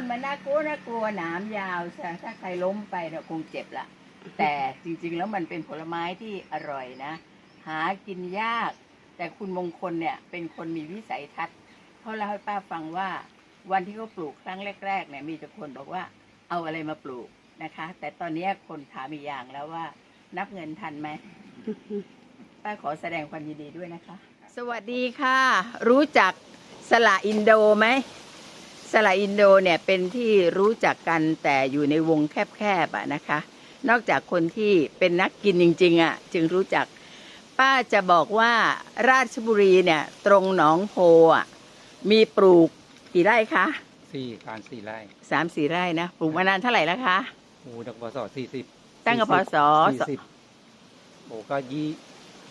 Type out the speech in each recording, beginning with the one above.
นมันน่ากลัวน่ากลัวหนามยาวใช่ถ้าใครล้มไปเนี่ยคงเจ็บละแต่จริงๆ แล้วมันเป็นผลไม้ที่อร่อยนะ หากินยาก แต่คุณมงคลเนี่ยเป็นคนมีวิสัยทัศน์เขาเล่าให้ป้าฟังว่า วันที่เขาปลูกครั้งแรกๆเนี่ยมีแต่คนบอกว่าเอาอะไรมาปลูกนะคะ แต่ตอนนี้คนถามอีกอย่างแล้วว่า นับเงินทันไหมป้าขอแสดงความยินดีด้วยนะคะ สวัสดีค่ะ รู้จักสละอินโดไหม สละอินโดเนี่ยเป็นที่รู้จักกันแต่อยู่ในวงแคบๆอะนะคะ นอกจากคนที่เป็นนักกินจริงๆอะจึงรู้จัก ป้าจะบอกว่าราชบุรีเนี่ยตรงหนองโพอะมีปลูกกี่ไร่คะสี่การสี่ไร่สามสี่ไร่นะปลูกมานานเท่าไหร่แล้วคะโอ้ดักพศสี่สิบตั้งแต่พศสี่สิบโอ้ก็ยี่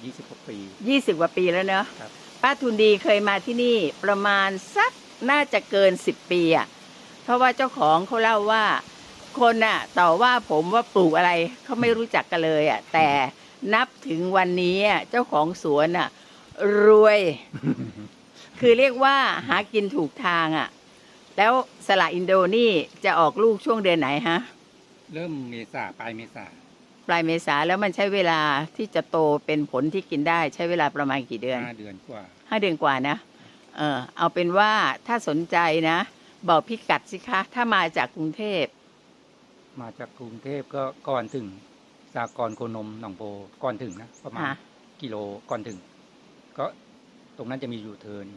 ยี่สิบกว่าปียี่สิบกว่าปีแล้วเนอะครับป้าทุนดีเคยมาที่นี่ประมาณสัก น่าจะเกินสิบปีอะเพราะว่าเจ้าของเขาเล่าว่า คนน่ะ ต่อว่าผมว่าปลูกอะไรเขาไม่รู้จักกันเลยอะแต่นับถึงวันนี้อะเจ้าของสวนอะรวย คือเรียกว่าหากินถูกทางอะแล้วสละอินโดนี่จะออกลูกช่วงเดือนไหนฮะ เริ่มเมษาปลายเมษาปลายเมษาแล้วมันใช้เวลาที่จะโตเป็นผลที่กินได้ ใช้เวลาประมาณกี่เดือนห้าเดือนกว่าห้าเดือนกว่านะ เออเอาเป็นว่าถ้าสนใจนะ บอกพิกัดสิคะ ถ้ามาจากกรุงเทพ มาจากกรุงเทพก็ก่อนถึงสากรณ์โคนมหนองโพก่อนถึงนะประมาณค่ะ กิโลก่อนถึง ก็ตรงนั้นจะมียูเทิร์น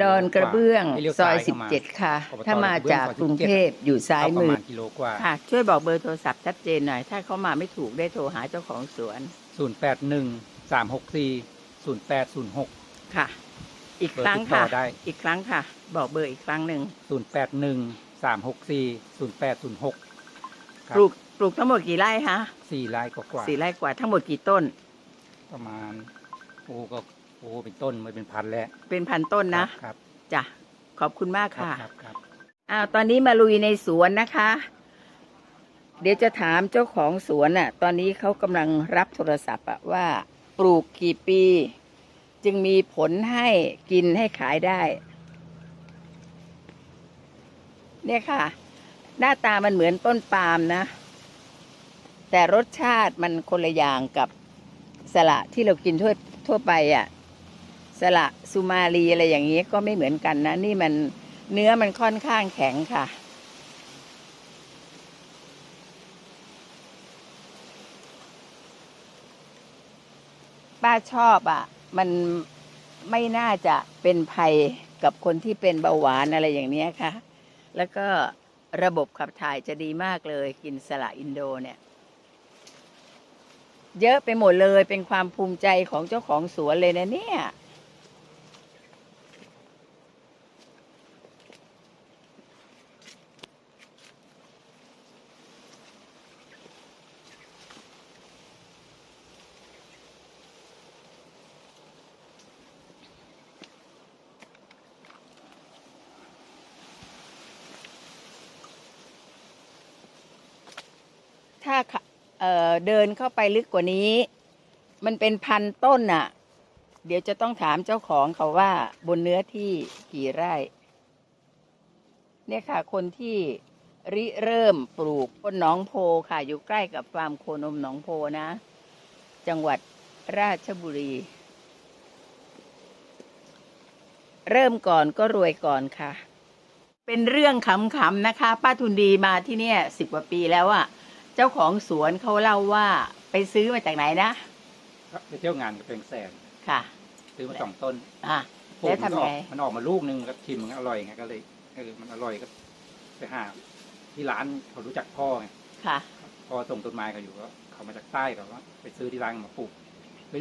ดอนกระเบื้องให้เลี้ยวซอยซ้ายสิบเข้ามาเจ็ดค่ะ อบตถ้ามาจากกรุงเทพอยู่ซ้ายก็ประมือ มาณกิโลกว่าค่ะ ช่วยบอกเบอร์โทรศัพท์ชัดเจนหน่อย ถ้าเขามาไม่ถูกได้โทรหาเจ้าของสวนศูนย์แปดหนึ่งสาม หกสี่ศูนย์แปดศูนย์หกค่ะอีกเบอร์ครั้งติดต่ค่ะอได้ อีกครั้งค่ะ บอกเบอร์อีกครั้งหนึ่งศูนย์แปดหนึ่งสามหกสี่ศูนย์แปดศูนย์หกปลูกปลูกทั้งหมดกี่ไร่คะสี่ไร่กว่าๆสี่ไร่กว่าทั้งหมดกี่ต้นประมาณโอ้ก็โอ้เป็นต้นมันเป็นพันแล้วเป็นพันต้นนะครับจ้ะขอบคุณมากครับค่ะ ครับครับ อ้าวตอนนี้มาลุยในสวนนะคะ เดี๋ยวจะถามเจ้าของสวนน่ะ ตอนนี้เขากำลังรับโทรศัพท์อะว่า ปลูกกี่ปี จึงมีผลให้กินให้ขายได้ เนี่ยค่ะ หน้าตามันเหมือนต้นปาล์มนะ แต่รสชาติมันคนละอย่างกับสละที่เรากินทั่วทั่วไปอะ่ะสละสุมาลีอะไรอย่างนี้ก็ไม่เหมือนกันนะ นี่มันเนื้อมันค่อนข้างแข็งค่ะ ป้าชอบอะ มันไม่น่าจะเป็นภัยกับคนที่เป็นเบาหวานอะไรอย่างนี้ค่ะ แล้วก็ระบบขับถ่ายจะดีมากเลย กินสละอินโดเนี่ย เยอะไปหมดเลยเป็นความภูมิใจของเจ้าของสวนเลยนะเนี่ย ถ้าเเดินเข้าไปลึกกว่านี้ มันเป็นพันต้นน่ะ เดี๋ยวจะต้องถามเจ้าของเขาว่าบนเนื้อที่กี่ไร่ เนี่ยค่ะ คนที่ริเริ่มปลูกบนหนองโพค่ะ อยู่ใกล้กับฟาร์มโคนมหนองโพนะ จังหวัดราชบุรี เริ่มก่อนก็รวยก่อนค่ะ เป็นเรื่องขำๆนะคะ ป้าทุนดีมาที่เนี่ยสิบกว่าปีแล้วอะ เจ้าของสวนเขาเล่าว่าไปซื้อมาจากไหนนะไปเที่ยวงานกับเพลงแสนค่ะ ซื้อมาสองต้นอะปลูแล้วกมันทำออไงกมันออกมาลูกหนึงก็ชิมมันก็อร่อยไงก็เลยเออมันอร่อยก็ไปหาที่ร้านเขารู้จักพ่อไงค่ะ พ่อส่งต้นไม้เขาอยู่ก็เขามาจากใต้เขาว่าไปซื้อที่ร้านมาปลูก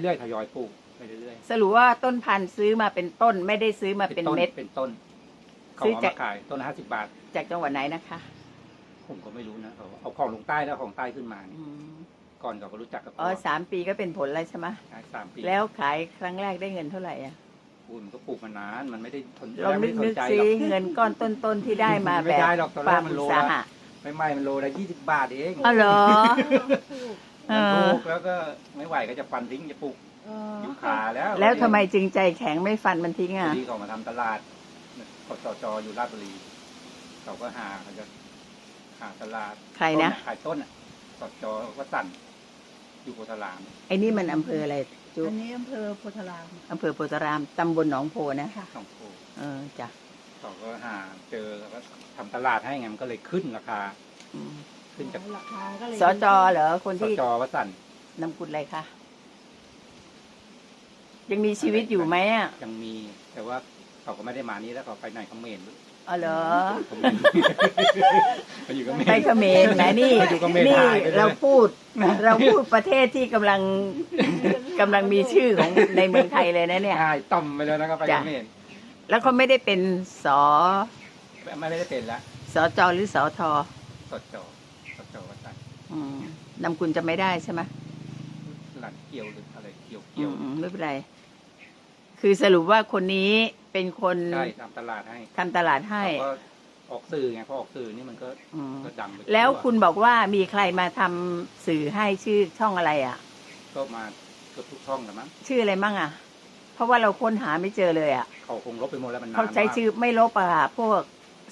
เรื่อยๆทยอยปลูกไปเรื่อยสรุปว่าต้นพันธุ์ซื้อมาเป็นต้นไม่ได้ซื้อมาๆเป็นต้นเม็ด เป็นต้นเขาซื้อเอาจาก มาขายต้นละห้าสิบบาทจากจังหวัดไหนนะคะ ผมก็ไม่รู้นะเขาเอาของลงใต้แล้วของใต้ขึ้นมาอืนี่มก่อนเขาก็รู้จักกับอ๋พ่ออสามปีก็เป็นผลแล้วใช่ไหมขายสามปีแล้วขายครั้งแรกได้เงินเท่าไหร่อะคุณมันก็ปลูกมานานมันไม่ได้ทนลองนึกไม่นึได้กสนใจซิหรอกเงินก้อนต้นๆที่ได้มาไม่แบบได้หรอกตอนแรกฟาร์มมันอุโลตละสาหะไม่ไม่มันโลละยี่สิบบาทเองอ๋อเหรอเอมันอถูกแล้วก็ไม่ไหวก็จะฟันทิ้งจะปลูกอยู่ขาแล้วแล้วทำไมจึงใจแข็งไม่ฟันมันทิ้งพอะ อดีเขามาทำตลาดกสจอยู่ราชบุรีเขาก็หาเขาจะ หาตลาดใครนะ ต้ขายต้นอะสดจอก็สั่นอยู่โพธารามไอ้นี่มันอำเภออะไรจุ๊อันนี้อำเภอโพธารามอำเภอโพธารามตำบลหนองโพนะค่ะ สองโพเออจ้ะเขาก็หาเจอแล้วก็ทำตลาดให้ไงมันก็เลยขึ้นราคา อืมขึ้นจากราคาก็เลยสจเหรอคนสที่จวัดสั่นนำกุลอะไรคะยังมีชีวิตอยู่ไหมอะยังมี แต่ว่าเขาก็ไม่ได้มานี้แล้วเขาไปไหนเขมร อ๋อเหรอเขมรไปอยู่เขมรไปเขมรนะนี่อยู่เขมรนี่หายไปเลยเราพูด เราพูดประเทศที่กำลังกำลังมีชื่อของในเมืองไทยเลยนะเนี่ยหายต่อมไปแล้วนะครับไปจ้ะเขมรแล้วเขาไม่ได้เป็นสอไม่ได้เป็นละสอจหรือสอทอสดจสดจวัดสั่นอืมนำกุลจะไม่ได้ใช่ไหมหลังเกี่ยวหรืออะไรเกี่ยวอืเกี่ยวมอืมไม่เป็นไร คือสรุปว่าคนนี้ เป็นคนใช่ทำตลาดให้ทำตลาดให้เขาก็ออกสื่อไงพอออกสื่อนี่มันก็อืมก็ดังไปแล้วทั่คุณบอกว่ามีใครมาทำสื่อให้ชื่อช่องอะไรอะ ก็มาเกือบทุกช่องแล้วมั้งชื่ออะไรมั่งอะ เพราะว่าเราค้นหาไม่เจอเลยอะเขาคงลบไปหมดแล้วมันนานเขาใช้มากชื่อไม่ลบอะค่ะพวก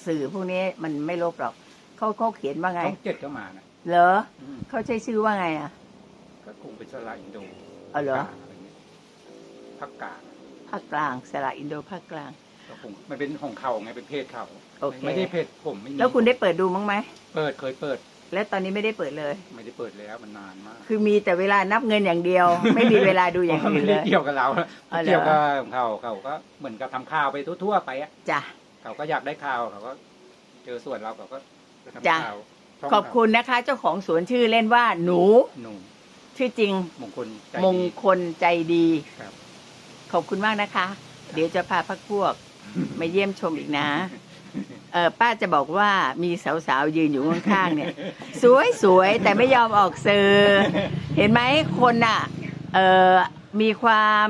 สื่อพวกนี้มันไม่ลบหรอกเขาเขาเขียนว่าไง ช่องเจ็ดก็มานะเหรออืมเขาใช้ชื่อว่าไงอะก็คงเป็นสลายอินโดอ๋อเหรอภาคกลางอะไรเงี้ยภาคกลาง ภาคกลางสระอินโดภาคกลาง ก็คงมันเป็นของเขาไงเป็นเพศเขาโอเค ไม่ได้เพศผมไม่มีแล้วคุณได้เปิดดูมั้งไหม เปิดเคยเปิด และตอนนี้ไม่ได้เปิดเลย ไม่ได้เปิดแล้วมันนานมากคือมีแต่เวลานับเงินอย่างเดียว ไม่มีเวลาดูอย่างอื่นเลไม่ย ได้เกี่ยวกับเราอ๋อเหรอ เกี่ยวกับของเขาเขาก็เหมือนกับทำข่าวไปทั่วๆไปอะจ้ะ เขาก็อยากได้ข่าวเขาก็ เจอส่วนเราเขาก็ไปทำจ้ะ ข่าวช่งขอบคุณนะคะ เจ้าของสวนชื่อเล่นว่าหนู หนุ่มชื่อจริงมงคลใจมงดีคลใจดี ครับ ขอบคุณมากนะคะ เดี๋ยวจะพาพักพวกมาเยี่ยมชมอีกนะ เออป้าจะบอกว่ามีสาวๆยืนอยู่ข้างๆเนี่ย สวยๆแต่ไม่ยอมออกสื่อเห็นไหมคนอะ เออมีความ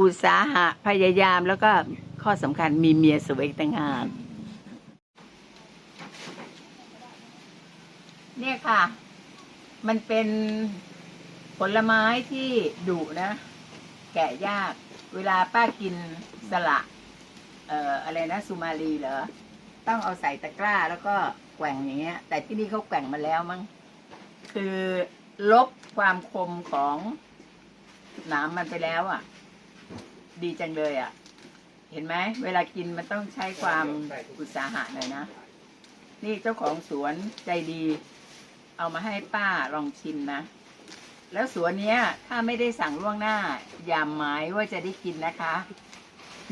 อุตสาหะพยายามแล้วก็ข้อสำคัญมีเมียสวยอีกต่างหากเนี่ยค่ะ มันเป็นผลไม้ที่ดุนะ แกะยาก เวลาป้ากินสละเอ่ออะไรนะสุมาลีเหรอ ต้องเอาใส่ตะกร้าแล้วก็แกว่งอย่างเงี้ย แต่ที่นี่เขาแกว่งมาแล้วมั้ง คือลบความคมของหนามมันไปแล้วอะ ดีจังเลยอะ เห็นไหม เวลากินมันต้องใช้ความอุตสาหะหน่อยนะ นี่เจ้าของสวนใจดี เอามาให้ป้าลองชิมนะ แล้วสวนเนี้ย ถ้าไม่ได้สั่งล่วงหน้า อย่าหมายว่าจะได้กินนะคะ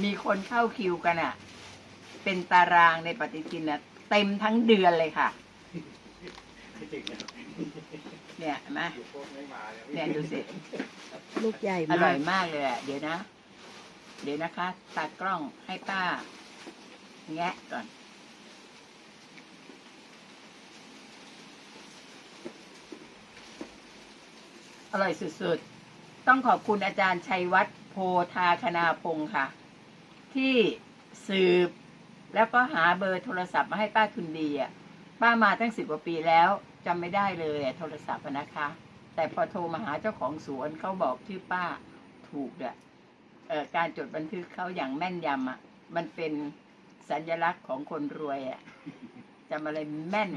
มีคนเข้าคิวกันอะ่ะ เป็นตารางในปฏิทินน่ะ เต็มทั้งเดือนเลยค่ะ เนี่ยเห็นไหมเนี่ยดูสิลูกใหญ่อมากร่อยมากเลยอะเดี๋ยวนะ เดี๋ยวนะคะตากล้องให้ป้า แงะก่อน ร่อยสุดๆ ต้องขอบคุณอาจารย์ชัยวัฒน์โพธาคณาพงศ์ค่ะ ที่สืบแล้วก็หาเบอร์โทรศัพท์มาให้ป้าทุนดีอะป้ามาตั้งสิบกว่าปีแล้วจำไม่ได้เลยอะโทรศัพท์นะคะ แต่พอโทรมาหาเจ้าของสวนเขาบอกชื่อป้าถูกอะเอ่อการจดบันทึกเขาอย่างแม่นยำอะมันเป็นสัญลักษณ์ของคนรวยอะจำอะไรแม่น